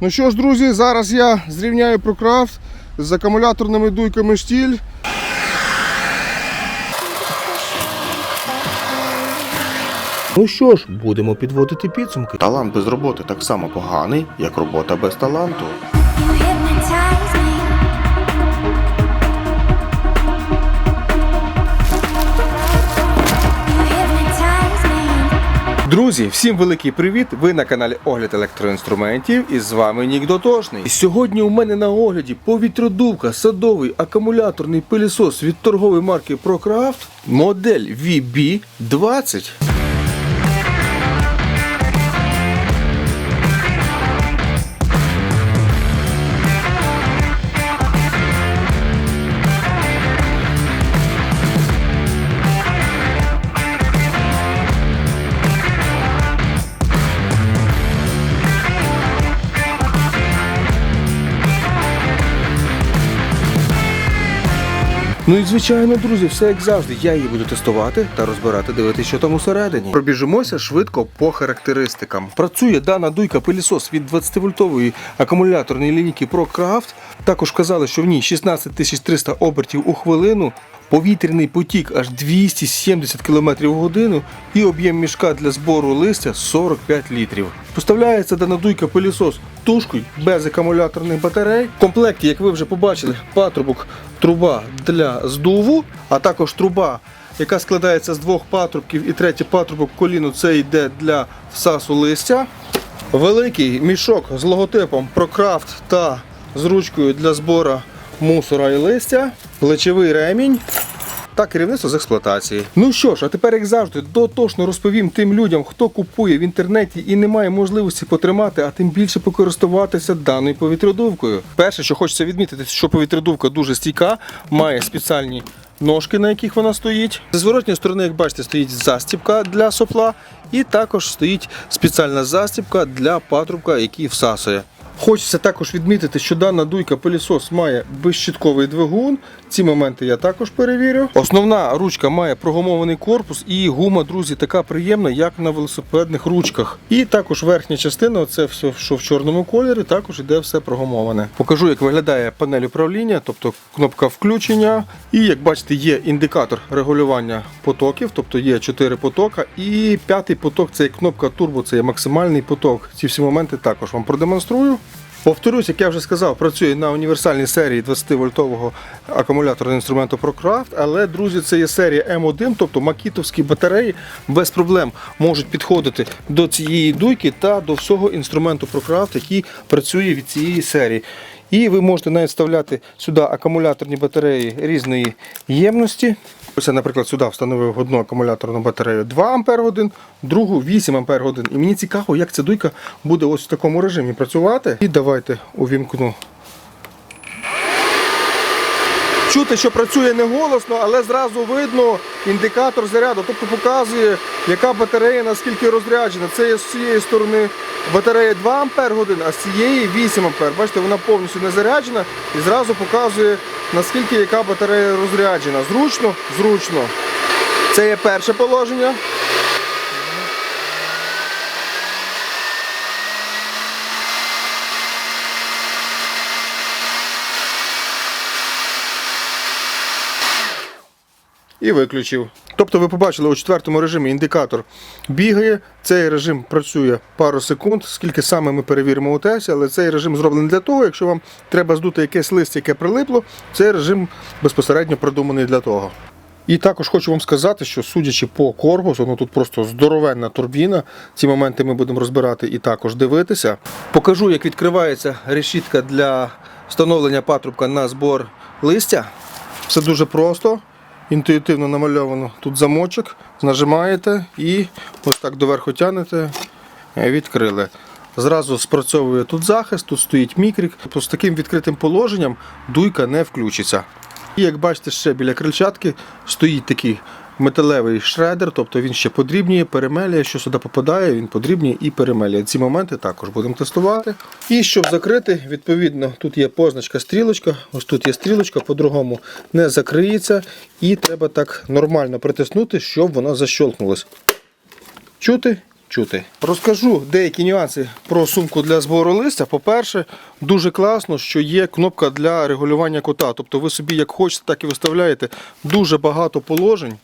Ну що ж, друзі, зараз я зрівняю прокрафт з акумуляторними дуйками штіль. Ну що ж, будемо підводити підсумки. Талант без роботи так само поганий, як робота без таланту. Друзі, всім великий привіт! Ви на каналі Огляд електроінструментів і з вами Нік Дотошний. Сьогодні у мене на огляді повітродувка, садовий акумуляторний пилісос від торгової марки ProCraft, модель VB20. Ну і звичайно, друзі, все як завжди. Я її буду тестувати та розбирати, дивитися, що там усередині. Пробіжимося швидко по характеристикам. Працює дана дуйка пилісос від 20-вольтової акумуляторної лінійки ProCraft. Також казали, що в ній 16300 обертів у хвилину. Повітряний потік аж 270 км в годину і об'єм мішка для збору листя 45 літрів. Поставляється дана дуйка пилісос тушкою без акумуляторних батарей. В комплекті, як ви вже побачили, патрубок труба для здуву, а також труба, яка складається з двох патрубків і третій патрубок коліну це йде для всасу листя. Великий мішок з логотипом ProCraft та з ручкою для збору мусора і листя, плечовий ремінь та керівництво з експлуатації. Ну що ж, а тепер, як завжди, дотошно розповім тим людям, хто купує в інтернеті і не має можливості потримати, а тим більше покористуватися даною повітрядувкою. Перше, що хочеться відмітити, що повітрядувка дуже стійка, має спеціальні ножки, на яких вона стоїть. З зворотньої сторони, як бачите, стоїть застібка для сопла, і також стоїть спеціальна застібка для патрубка, який всасує. Хочеться також відмітити, що дана дуйка пилісос має безщитковий двигун. Ці моменти я також перевірю. Основна ручка має прогумований корпус і гума, друзі, така приємна, як на велосипедних ручках. І також верхня частина, це все, що в чорному кольорі, також іде все прогумоване. Покажу, як виглядає панель управління, тобто кнопка включення. І як бачите, є індикатор регулювання потоків, тобто є 4 потока. І п'ятий поток це кнопка турбо, це є максимальний поток. Ці всі моменти також вам продемонструю. Повторюсь, як я вже сказав, працює на універсальній серії 20-вольтового акумуляторного інструменту ProCraft, але, друзі, це є серія М1, тобто макітовські батареї без проблем можуть підходити до цієї дуйки та до всього інструменту ProCraft, який працює від цієї серії. І ви можете навіть вставляти сюди акумуляторні батареї різної ємності. Ось я, наприклад, сюди встановив одну акумуляторну батарею 2 Ах, другу 8 Ах. І мені цікаво, як ця дуйка буде ось в такому режимі працювати. І давайте увімкну. Чути, що працює не голосно, але зразу видно індикатор заряду, тобто показує, яка батарея наскільки розряджена. Це є з цієї сторони батарея 2 А, годин, а з цієї 8 А. Бачите, вона повністю не заряджена і зразу показує, наскільки яка батарея розряджена. Зручно, зручно. Це є перше положення. І виключив. Тобто ви побачили у четвертому режимі індикатор бігає. Цей режим працює пару секунд, скільки саме ми перевіримо у тесті, але цей режим зроблений для того, якщо вам треба здути якесь листя, яке прилипло, цей режим безпосередньо продуманий для того. І також хочу вам сказати, що судячи по корпусу, ну тут просто здоровенна турбіна. Ці моменти ми будемо розбирати і також дивитися. Покажу, як відкривається решітка для встановлення патрубка на збор листя. Все дуже просто. Інтуїтивно намальовано тут замочок, нажимаєте і ось так доверху тягнете, е, відкрили. Зразу спрацьовує тут захист, тут стоїть мікрік. Тобто з таким відкритим положенням дуйка не включиться. І як бачите, ще біля крильчатки стоїть такий металевий шредер, тобто він ще подрібніє, перемелює, що сюди попадає, він подрібніє і перемелює. Ці моменти також будемо тестувати. І щоб закрити, відповідно, тут є позначка стрілочка, ось тут є стрілочка, по-другому не закриється. І треба так нормально притиснути, щоб воно защолкнулось. Чути? чути. Розкажу деякі нюанси про сумку для збору листя. По-перше, дуже класно, що є кнопка для регулювання кота. Тобто ви собі як хочете, так і виставляєте дуже багато положень.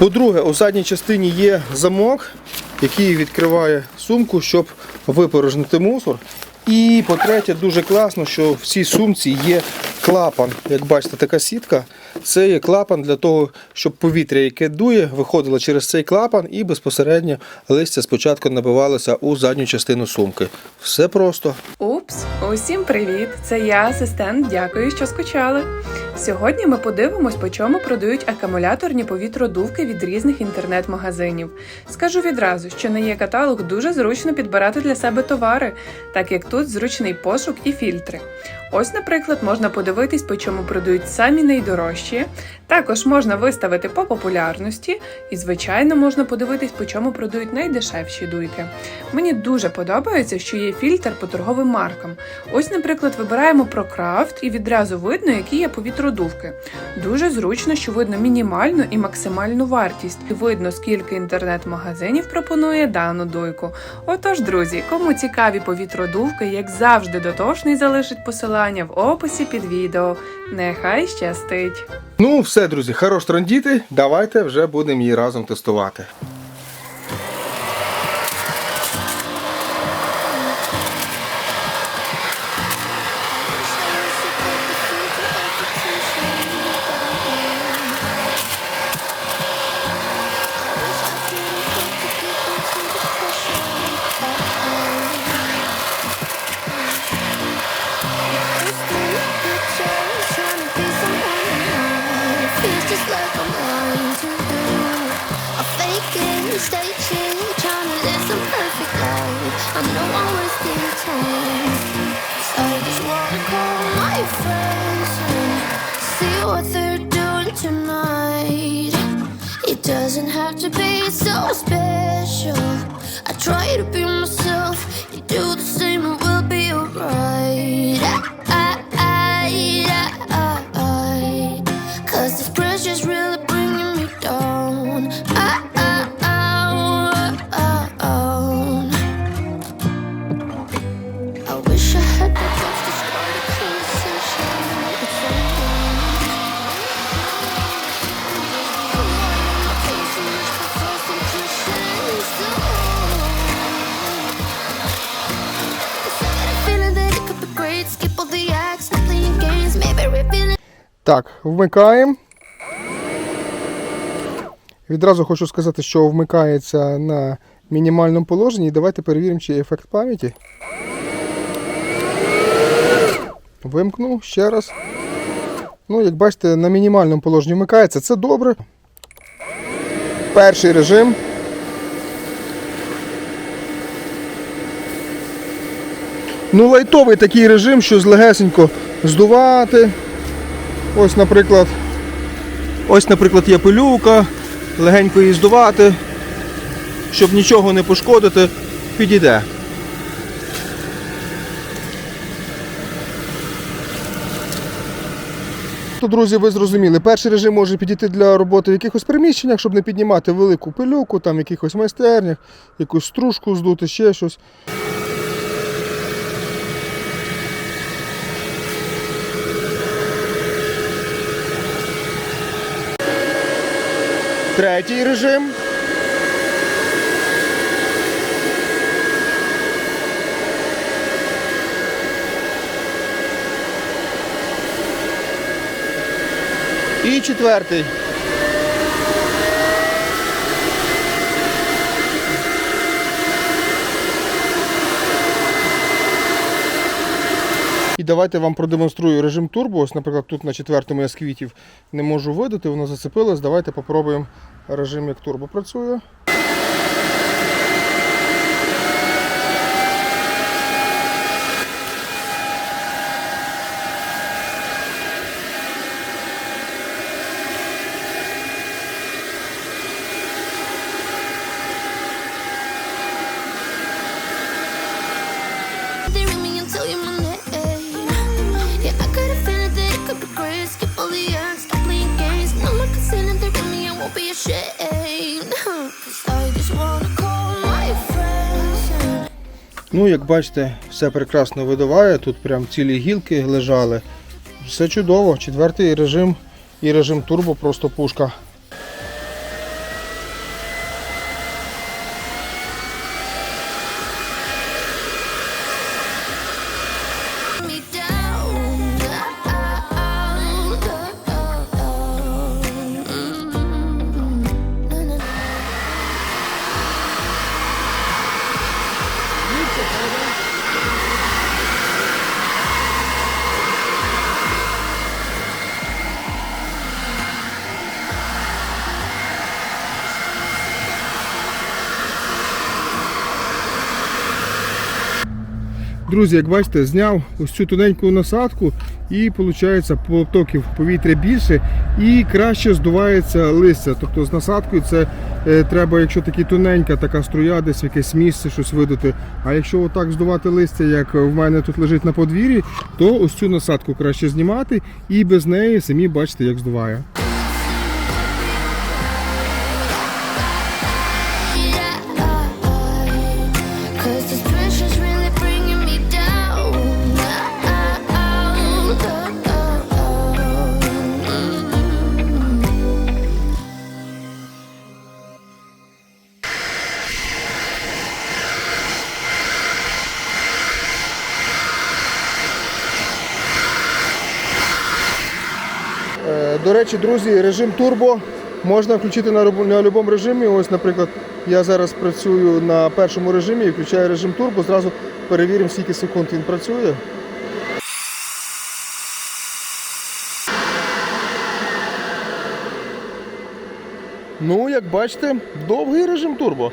По-друге, у задній частині є замок, який відкриває сумку, щоб випорожнити мусор. І по-третє, дуже класно, що в цій сумці є клапан. Як бачите, така сітка. Це є клапан для того, щоб повітря, яке дує, виходило через цей клапан і безпосередньо листя спочатку набивалося у задню частину сумки. Все просто. Упс, усім привіт! Це я, асистент. Дякую, що скучали. Сьогодні ми подивимось, по чому продають акумуляторні повітродувки від різних інтернет-магазинів. Скажу відразу, що на є каталог дуже зручно підбирати для себе товари, так як тут зручний пошук і фільтри. Ось, наприклад, можна подивитись, по чому продають самі найдорожчі. Також можна виставити по популярності, і, звичайно, можна подивитись, по чому продають найдешевші дуйки. Мені дуже подобається, що є фільтр по торговим маркам. Ось, наприклад, вибираємо ProCraft і відразу видно, які є повітродувки. Дуже зручно, що видно мінімальну і максимальну вартість. І видно, скільки інтернет-магазинів пропонує дану дуйку. Отож, друзі, кому цікаві повітродувки, як завжди, дотошний залишить посилання в описі під відео. Нехай щастить! Ну, все, друзі, хорош трандіти. Давайте вже будемо її разом тестувати. Special. I try to be myself. Так, вмикаємо. Відразу хочу сказати, що вмикається на мінімальному положенні. Давайте перевіримо, чи є ефект пам'яті. Вимкнув ще раз. Ну, як бачите, на мінімальному положенні вмикається. Це добре. Перший режим. Ну, лайтовий такий режим, що злегесенько здувати. Ось, наприклад, ось, наприклад, є пилюка, легенько її здувати, щоб нічого не пошкодити, підійде. То, друзі, ви зрозуміли, перший режим може підійти для роботи в якихось приміщеннях, щоб не піднімати велику пилюку, там якихось майстернях, якусь стружку здути, ще щось. Третій режим. І четвертий. І давайте вам продемонструю режим турбо. Ось, наприклад, тут на четвертому я з квітів не можу видати, воно зацепилось. Давайте попробуємо режим, як турбо працює. Ну, як бачите, все прекрасно видуває. Тут прям цілі гілки лежали. Все чудово. Четвертий режим і режим турбо просто пушка. Друзі, як бачите, зняв ось цю тоненьку насадку і виходить потоків повітря більше і краще здувається листя. Тобто з насадкою це е, треба, якщо такі тоненька така струя, десь в якесь місце щось видати. А якщо отак здувати листя, як в мене тут лежить на подвір'ї, то ось цю насадку краще знімати і без неї самі бачите, як здуває. Речі, друзі, режим турбо можна включити на будь-якому режимі. Ось, наприклад, я зараз працюю на першому режимі і включаю режим турбо. Зразу перевіримо, скільки секунд він працює. Ну, як бачите, довгий режим турбо.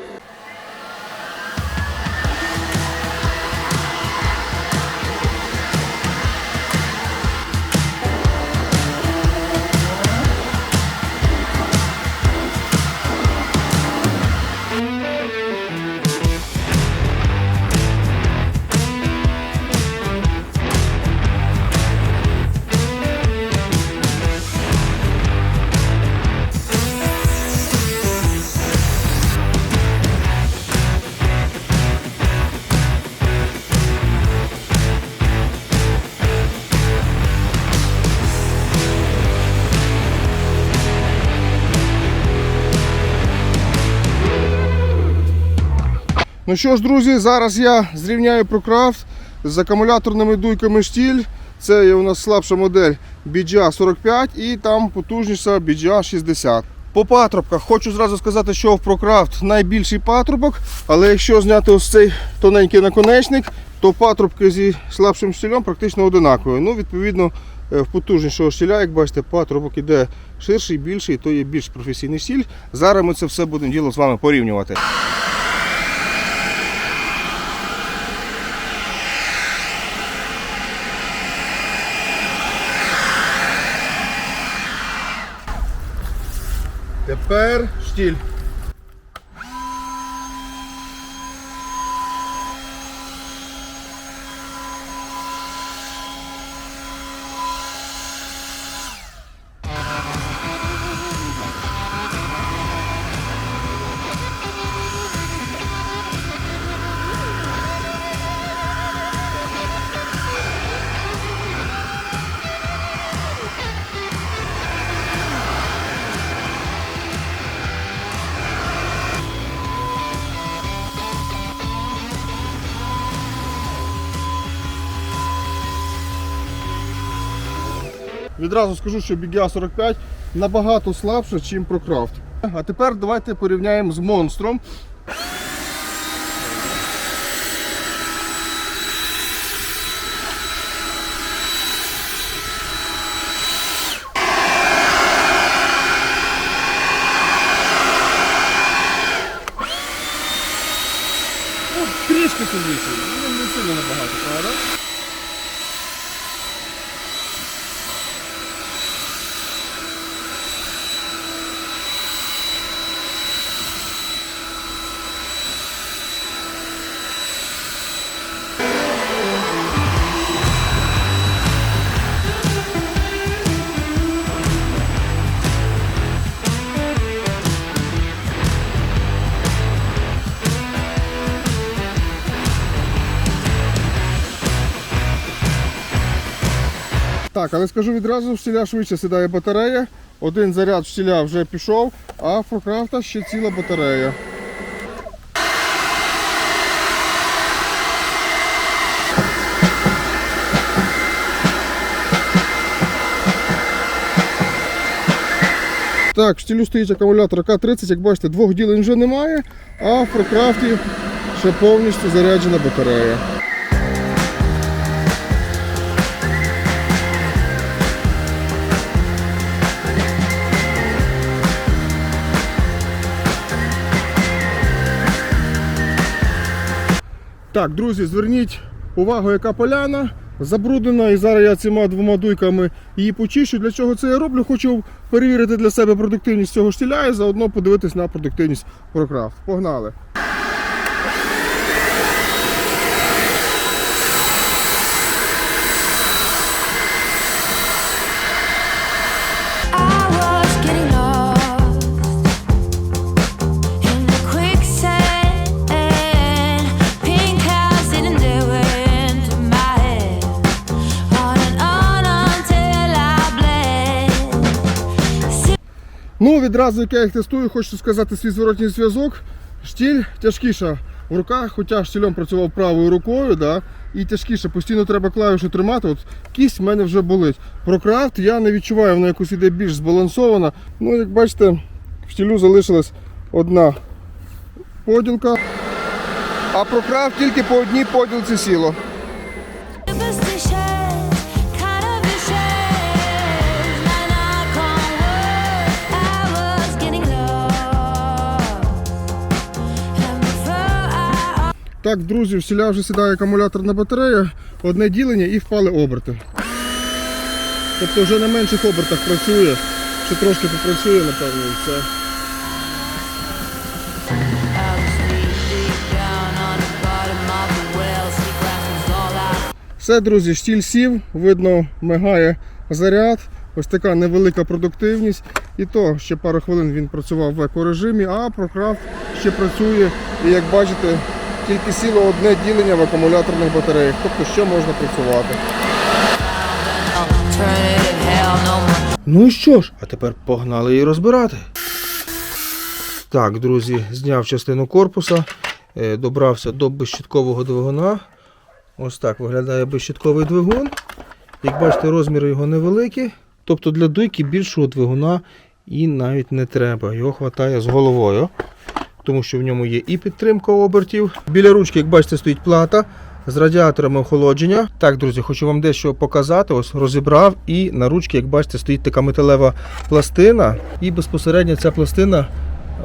Ну що ж, друзі, зараз я зрівняю прокрафт з акумуляторними дуйками штіль. Це є у нас слабша модель BGA 45 і там потужніша BGA 60. По патрубках хочу зразу сказати, що в Procraft найбільший патрубок, але якщо зняти ось цей тоненький наконечник, то патрубки зі слабшим штілем практично одинакові. Ну, відповідно, е, в потужнішого штіля, як бачите, патрубок іде ширший, більший, то є більш професійний стіль. Зараз ми це все будемо діло з вами порівнювати. Тепер штіль. Відразу скажу, що BGA 45 набагато слабше, ніж Procraft. А тепер давайте порівняємо з монстром. Так, але скажу відразу, в штіля швидше сідає батарея. Один заряд штіля вже пішов, а в ще ціла батарея. Так, в штілю стоїть акумулятор К30, як бачите, двох ділень вже немає, а в Прокрафті ще повністю заряджена батарея. Так, друзі, зверніть увагу, яка поляна забруднена. І зараз я цими двома дуйками її почищу. Для чого це я роблю? Хочу перевірити для себе продуктивність цього штіля і заодно подивитись на продуктивність прокрав. Погнали! Відразу, як я їх тестую, хочу сказати свій зворотній зв'язок. Штіль тяжкіша в руках, хоча штілем працював правою рукою, да, і тяжкіше, постійно треба клавішу тримати. От кість в мене вже болить. Прокрафт я не відчуваю, вона якось іде більш збалансована. Ну, як бачите, в штілю залишилась одна поділка. А прокрафт тільки по одній поділці сіло. Так, друзі, в штіля вже сідає акумуляторна батарея, одне ділення і впали оберти. Тобто вже на менших обертах працює, ще трошки попрацює, напевно, і все. Все, друзі, штіль сів, видно, мигає заряд. Ось така невелика продуктивність. І то ще пару хвилин він працював в екорежимі, а прокрафт ще працює. І як бачите, тільки сіло одне ділення в акумуляторних батареях. Тобто ще можна працювати. Ну і що ж, а тепер погнали її розбирати. Так, друзі, зняв частину корпуса, е, добрався до безщиткового двигуна. Ось так виглядає безщитковий двигун. Як бачите, розміри його невеликі. Тобто для дуйки більшого двигуна і навіть не треба. Його вистачає з головою. Тому що в ньому є і підтримка обертів. Біля ручки, як бачите, стоїть плата з радіаторами охолодження. Так, друзі, хочу вам дещо показати. Ось розібрав. І на ручці, як бачите, стоїть така металева пластина. І безпосередньо ця пластина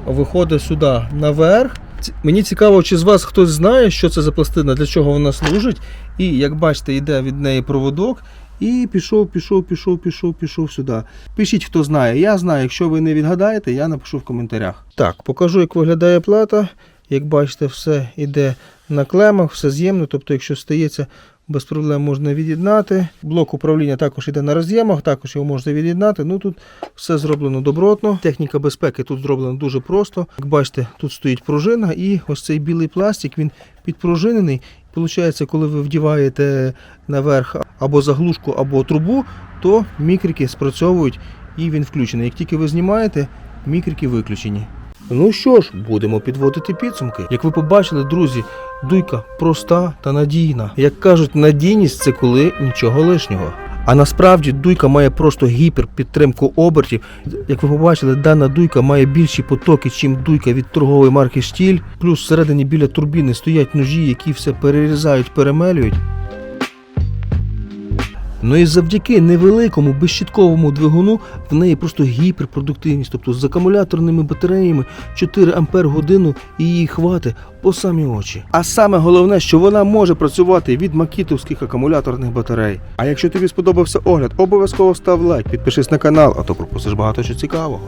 виходить сюди наверх. Мені цікаво, чи з вас хтось знає, що це за пластина, для чого вона служить. І як бачите, йде від неї проводок. І пішов, пішов, пішов, пішов, пішов сюди. Пишіть, хто знає. Я знаю. Якщо ви не відгадаєте, я напишу в коментарях. Так, покажу, як виглядає плата. Як бачите, все йде на клемах, все з'ємно. Тобто, якщо стається, без проблем можна від'єднати. Блок управління також йде на роз'ємах, також його можна від'єднати. Ну тут все зроблено добротно. Техніка безпеки тут зроблена дуже просто. Як бачите, тут стоїть пружина, і ось цей білий пластик він підпружинений. Получається, коли ви вдіваєте наверх або заглушку, або трубу, то мікрики спрацьовують і він включений. Як тільки ви знімаєте, мікрики виключені. Ну що ж, будемо підводити підсумки. Як ви побачили, друзі, дуйка проста та надійна. Як кажуть, надійність це коли нічого лишнього. А насправді дуйка має просто гіперпідтримку обертів. Як ви побачили, дана дуйка має більші потоки, чим дуйка від торгової марки Штіль. Плюс всередині біля турбіни стоять ножі, які все перерізають, перемелюють. Ну і завдяки невеликому безщитковому двигуну в неї просто гіперпродуктивність, тобто з акумуляторними батареями 4 ампер годину і її хвати по самі очі. А саме головне, що вона може працювати від макітовських акумуляторних батарей. А якщо тобі сподобався огляд, обов'язково став лайк, підпишись на канал, а то пропустиш багато що цікавого.